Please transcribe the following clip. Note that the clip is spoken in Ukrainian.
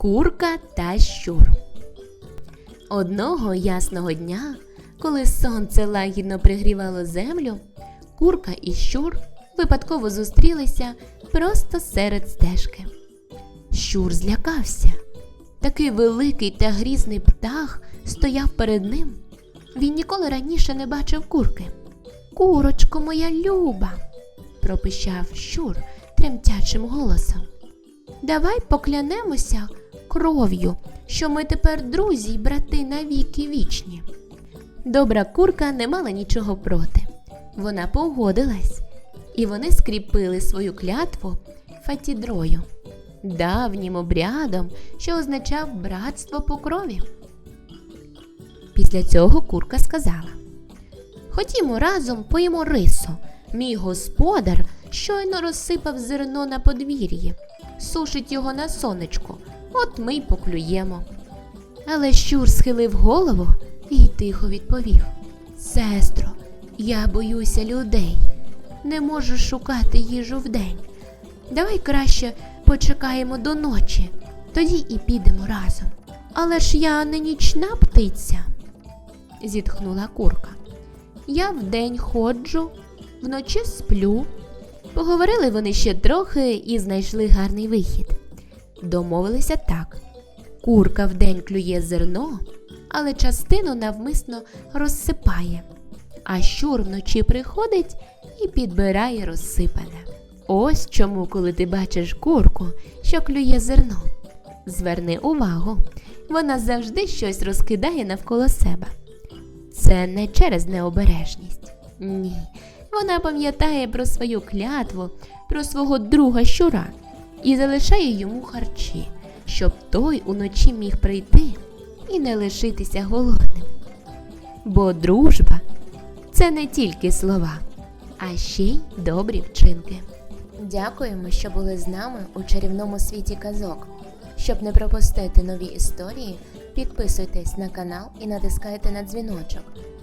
Курка та щур. Одного ясного дня, коли сонце лагідно пригрівало землю, курка і щур випадково зустрілися просто серед стежки. Щур злякався. Такий великий та грізний птах стояв перед ним. Він ніколи раніше не бачив курки. Курочко моя люба, пропищав щур тремтячим голосом. Давай поклянемося кров'ю, що ми тепер друзі й брати навіки вічні. Добра курка не мала нічого проти. Вона погодилась, і вони скріпили свою клятву фатідрою, давнім обрядом, що означав братство по крові. Після цього курка сказала: Ходімо разом поїмо рису. Мій господар щойно розсипав зерно на подвір'ї, сушить його на сонечку, от ми й поклюємо. Але щур схилив голову і тихо відповів: Сестро, я боюся людей, не можу шукати їжу вдень. Давай краще почекаємо до ночі, тоді і підемо разом. Але ж я не нічна птиця, зітхнула курка. Я вдень ходжу, вночі сплю. Поговорили вони ще трохи і знайшли гарний вихід. Домовилися так: курка вдень клює зерно, але частину навмисно розсипає, а щур вночі приходить і підбирає розсипане. Ось чому, коли ти бачиш курку, що клює зерно, зверни увагу, вона завжди щось розкидає навколо себе. Це не через необережність. Ні. Вона пам'ятає про свою клятву, про свого друга щура і залишає йому харчі, щоб той уночі міг прийти і не лишитися голодним. Бо дружба це не тільки слова, а ще й добрі вчинки. Дякуємо, що були з нами у чарівному світі казок. Щоб не пропустити нові історії, підписуйтесь на канал і натискайте на дзвіночок.